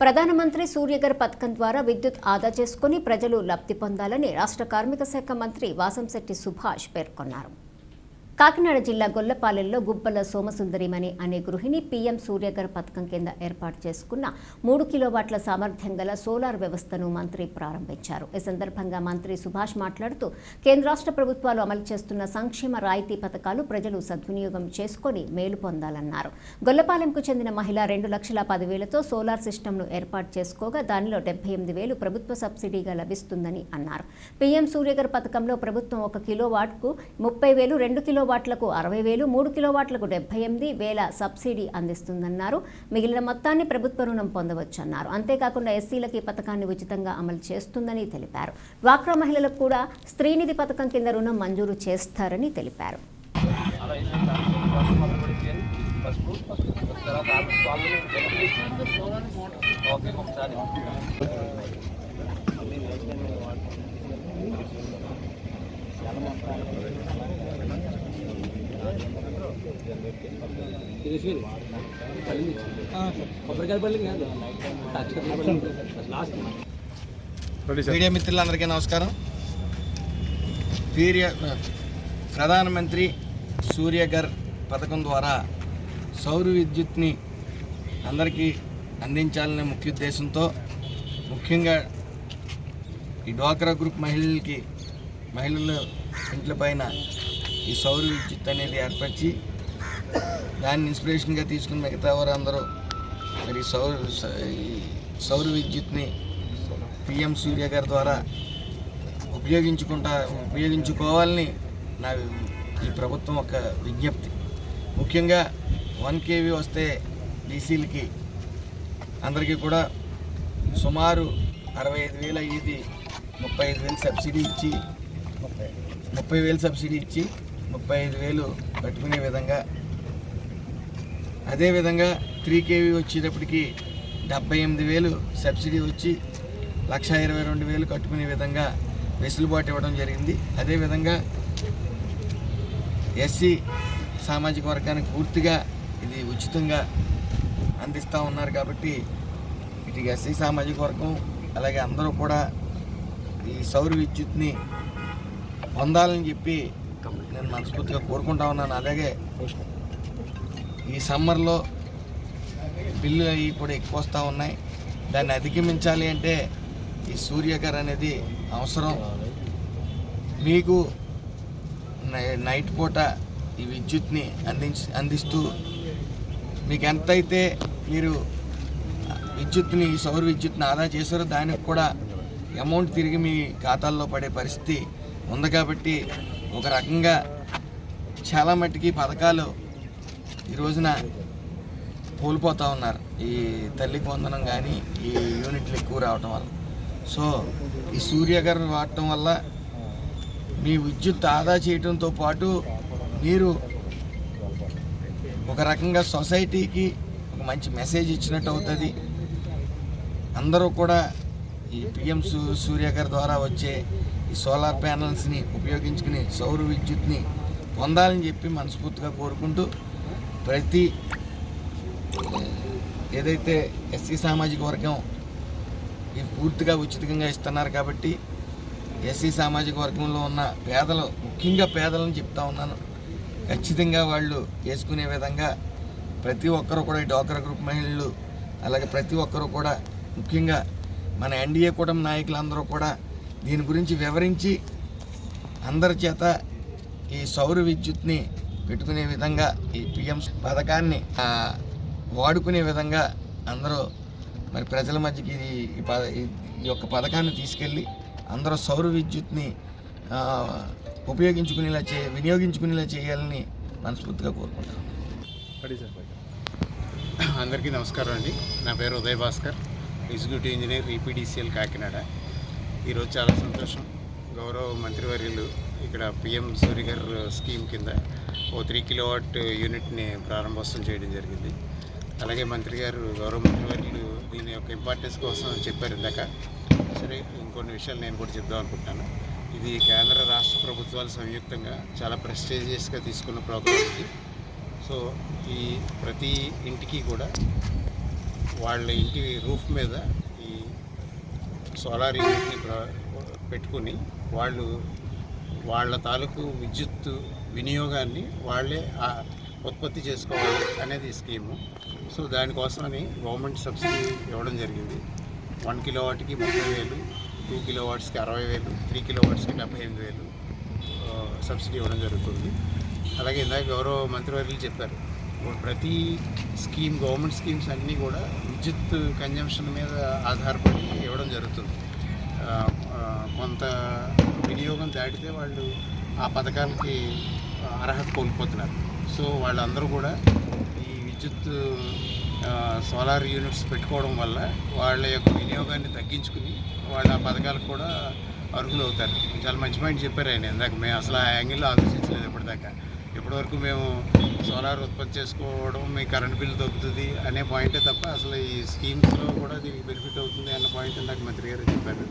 ప్రధానమంత్రి సూర్యగర్ పథకం ద్వారా విద్యుత్ ఆదా చేసుకుని ప్రజలు లబ్ధి పొందాలని రాష్ట్ర కార్మిక శాఖ మంత్రి వాసంశెట్టి సుభాష్ పేర్కొన్నారు. కాకినాడ జిల్లా గొల్లపాలెంలో గుబ్బల సోమసుందరిమణి అనే గృహిణి పీఎం సూర్యగర్ పథకం కింద ఏర్పాటు చేసుకున్న మూడు కిలోవాట్ల సామర్థ్యం గల సోలార్ వ్యవస్థను మంత్రి ప్రారంభించారు. ఈ సందర్భంగా మంత్రి సుభాష్ మాట్లాడుతూ కేంద్ర రాష్ట్ర ప్రభుత్వాలు అమలు చేస్తున్న సంక్షేమ రాయితీ పథకాలు ప్రజలు సద్వినియోగం చేసుకొని మేలు పొందాలన్నారు. గొల్లపాలెంకు చెందిన మహిళ రెండు లక్షల పదివేలతో సోలార్ సిస్టమ్ను ఏర్పాటు చేసుకోగా దానిలో డెబ్బై ఎనిమిది వేలు ప్రభుత్వ సబ్సిడీగా లభిస్తుందని అన్నారు. పీఎం సూర్యగర్ పథకంలో ప్రభుత్వం ఒక కిలోవాట్కు ముప్పై వేలు రెండు కిలో కిలోవాట్లకు అరవై వేలు మూడు కిలోవాట్లకు డెబ్బై ఎనిమిది వేల సబ్సిడీ అందిస్తుందన్నారు. మిగిలిన మొత్తాన్ని ప్రభుత్వ రుణం పొందవచ్చన్నారు. అంతేకాకుండా ఎస్సీలకి ఈ పథకాన్ని ఉచితంగా అమలు చేస్తుందని తెలిపారు. డ్వాక్రా మహిళలకు కూడా స్త్రీనిధి పథకం కింద రుణం మంజూరు చేస్తారని తెలిపారు. ఓకే ఒకసారి కొబ్బరికాయ పల్లి కాదు. లాస్ట్ మీడియా మిత్రులందరికీ నమస్కారం. వీర్య ప్రధానమంత్రి సూర్యగర్ పథకం ద్వారా సౌర విద్యుత్ని అందరికీ అందించాలనే ముఖ్య ఉద్దేశంతో ముఖ్యంగా ఈ డ్వాక్రా గ్రూప్ మహిళలకి మహిళల ఇంట్ల పైన ఈ సౌర విద్యుత్ అనేది ఏర్పరిచి దాన్ని ఇన్స్పిరేషన్గా తీసుకుని మిగతా వారందరూ మరి సౌర సౌర విద్యుత్ని పిఎం సూర్య గారి ద్వారా ఉపయోగించుకుంటా ఉపయోగించుకోవాలని నా ఈ ప్రభుత్వం ఒక విజ్ఞప్తి. ముఖ్యంగా వన్ కేవీ వస్తే డీసీలకి అందరికీ కూడా సుమారు అరవై ఐదు వేలు అయ్యేది ముప్పై ఐదు వేలు సబ్సిడీ ఇచ్చి ముప్పై వేలు సబ్సిడీ ఇచ్చి ముప్పై ఐదు వేలు కట్టుకునే విధంగా. అదేవిధంగా త్రీ కేవీ వచ్చేటప్పటికి డెబ్బై ఎనిమిది వేలు సబ్సిడీ వచ్చి లక్ష ఇరవై రెండు వేలు కట్టుకునే విధంగా వెసులుబాటు ఇవ్వడం జరిగింది. అదేవిధంగా ఎస్సీ సామాజిక వర్గానికి పూర్తిగా ఇది ఉచితంగా అందిస్తూ ఉన్నారు కాబట్టి ఇటు ఎస్సీ సామాజిక వర్గం అలాగే అందరూ కూడా ఈ సౌర విద్యుత్ని పొందాలని చెప్పి నేను మనస్ఫూర్తిగా కోరుకుంటా ఉన్నాను. అలాగే ఈ సమ్మర్లో బిల్లులు అవి కూడా ఎక్కువ వస్తూ ఉన్నాయి. దాన్ని అధిగమించాలి అంటే ఈ సూర్యకర్ అనేది అవసరం. మీకు నై- నైట్ పూట ఈ విద్యుత్ని అందించి అందిస్తూ మీకు ఎంతైతే మీరు విద్యుత్ని సౌర విద్యుత్ని ఆదా చేశారో దానికి కూడా అమౌంట్ తిరిగి మీ ఖాతాల్లో పడే పరిస్థితి ఉంది కాబట్టి ఒక రకంగా చాలా మట్టుకి పథకాలు ఈ రోజున కోల్పోతూ ఉన్నారు. ఈ తల్లికి వందనం కానీ ఈ యూనిట్లు ఎక్కువ రావటం వల్ల. సో ఈ సూర్యగారిని వాడటం వల్ల మీ విద్యుత్ ఆదా చేయడంతో పాటు మీరు ఒక రకంగా సొసైటీకి ఒక మంచి మెసేజ్ ఇచ్చినట్టు అవుతుంది. అందరూ కూడా ఈ పిఎం సూ సూర్యగారి ద్వారా వచ్చే ఈ సోలార్ ప్యానల్స్ని ఉపయోగించుకుని సౌర విద్యుత్ని పొందాలని చెప్పి మనస్ఫూర్తిగా కోరుకుంటూ ప్రతి ఏదైతే ఎస్సీ సామాజిక వర్గం ఇది పూర్తిగా ఉచితంగా ఇస్తున్నారు కాబట్టి ఎస్సీ సామాజిక వర్గంలో ఉన్న పేదలు ముఖ్యంగా పేదలను చెప్తా ఉన్నాను. ఖచ్చితంగా వాళ్ళు వేసుకునే విధంగా ప్రతి ఒక్కరు కూడా ఈ డ్వాక్రా గ్రూప్ మహిళలు అలాగే ప్రతి ఒక్కరు కూడా ముఖ్యంగా మన ఎన్డీఏ కూటమి నాయకులందరూ కూడా దీని గురించి వివరించి అందరి చేత ఈ సౌర విద్యుత్ని పెట్టుకునే విధంగా ఈ పిఎం పథకాన్ని వాడుకునే విధంగా అందరూ మరి ప్రజల మధ్యకి ఇది ఈ ఈ- యొక్క పథకాన్ని తీసుకెళ్ళి అందరూ సౌర విద్యుత్ని ఉపయోగించుకునేలా చే వినియోగించుకునేలా చేయాలని మనస్ఫూర్తిగా కోరుకుంటాను అందరికీ నమస్కారం అండి. నా పేరు Uday Bhaskar executive engineer EPDCL Kakinada. ఈరోజు చాలా సంతోషం. గౌరవ మంత్రివర్యులు ఇక్కడ పిఎం సూర్యగర్ స్కీమ్ కింద ఓ త్రీ కిలోవాట్ యూనిట్ని ప్రారంభోత్సవం చేయడం జరిగింది. అలాగే మంత్రి గారు గౌరవ మంత్రివర్యులు దీని యొక్క ఇంపార్టెన్స్ కోసం చెప్పారు ఇందాక. సరే ఇంకొన్ని విషయాలు నేను కూడా చెప్దాం అనుకుంటున్నాను. ఇది కేంద్ర రాష్ట్ర ప్రభుత్వాలు సంయుక్తంగా చాలా ప్రెస్టేజియస్గా తీసుకున్న ప్రోగ్రామ్ ఇది. సో ఈ ప్రతి ఇంటికి కూడా వాళ్ళ ఇంటి రూఫ్ మీద సోలార్ యూనిట్ని పెట్టుకుని వాళ్ళు వాళ్ళ తాలూకు విద్యుత్ వినియోగాన్ని వాళ్ళే ఉత్పత్తి చేసుకోవాలి అనేది స్కీము. సో దానికోసమని గవర్నమెంట్ సబ్సిడీ ఇవ్వడం జరిగింది. వన్ కిలో వాటికి ముప్పై వేలు టూ కిలో వాట్స్కి అరవై వేలు త్రీ కిలో వాట్స్కి డెబ్బై ఎనిమిది వేలు సబ్సిడీ ఇవ్వడం జరుగుతుంది. అలాగే ఇందాక గౌరవ మంత్రివర్యులు చెప్పారు ప్రతి స్కీమ్ గవర్నమెంట్ స్కీమ్స్ అన్నీ కూడా విద్యుత్ కన్జంప్షన్ మీద ఆధారపడి ఇవ్వడం జరుగుతుంది. కొంత వినియోగం దాటితే వాళ్ళు ఆ పథకాలకి అర్హత కోల్పోతున్నారు. సో వాళ్ళందరూ కూడా ఈ విద్యుత్ సోలార్ యూనిట్స్ పెట్టుకోవడం వల్ల వాళ్ళ యొక్క వినియోగాన్ని తగ్గించుకుని వాళ్ళ ఆ పథకాలకు కూడా అర్హులు అవుతారు చాలా మంచి పాయింట్ చెప్పారు ఆయన ఇందాక. మేము అసలు ఆ యాంగిల్లో ఆలోచించలేదు ఇప్పటిదాకా. ఇప్పటివరకు మేము సోలార్ ఉత్పత్తి చేసుకోవడం మీ కరెంట్ బిల్ తగ్గుతుంది అనే పాయింటే తప్ప అసలు ఈ స్కీమ్స్లో కూడా దీనికి బెనిఫిట్ అవుతుంది అన్న పాయింట్ ఇందాక మంత్రి గారు చెప్పారు.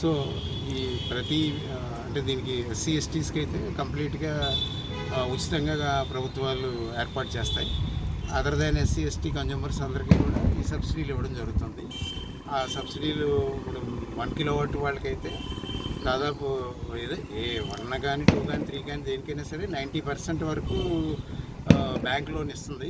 సో ఈ ప్రతి అంటే దీనికి ఎస్సీ ఎస్టీస్కి అయితే కంప్లీట్గా ఉచితంగా ప్రభుత్వాలు ఏర్పాటు చేస్తాయి. Other than SC ST consumers అందరికీ కూడా ఈ సబ్సిడీలు ఇవ్వడం జరుగుతుంది. ఆ సబ్సిడీలు ఇప్పుడు వన్ కిలో వాట్ వాళ్ళకైతే దాదాపు ఏ వన్ కానీ టూ కానీ త్రీ కానీ దేనికైనా సరే నైంటీ పర్సెంట్ వరకు బ్యాంక్ లోన్ ఇస్తుంది.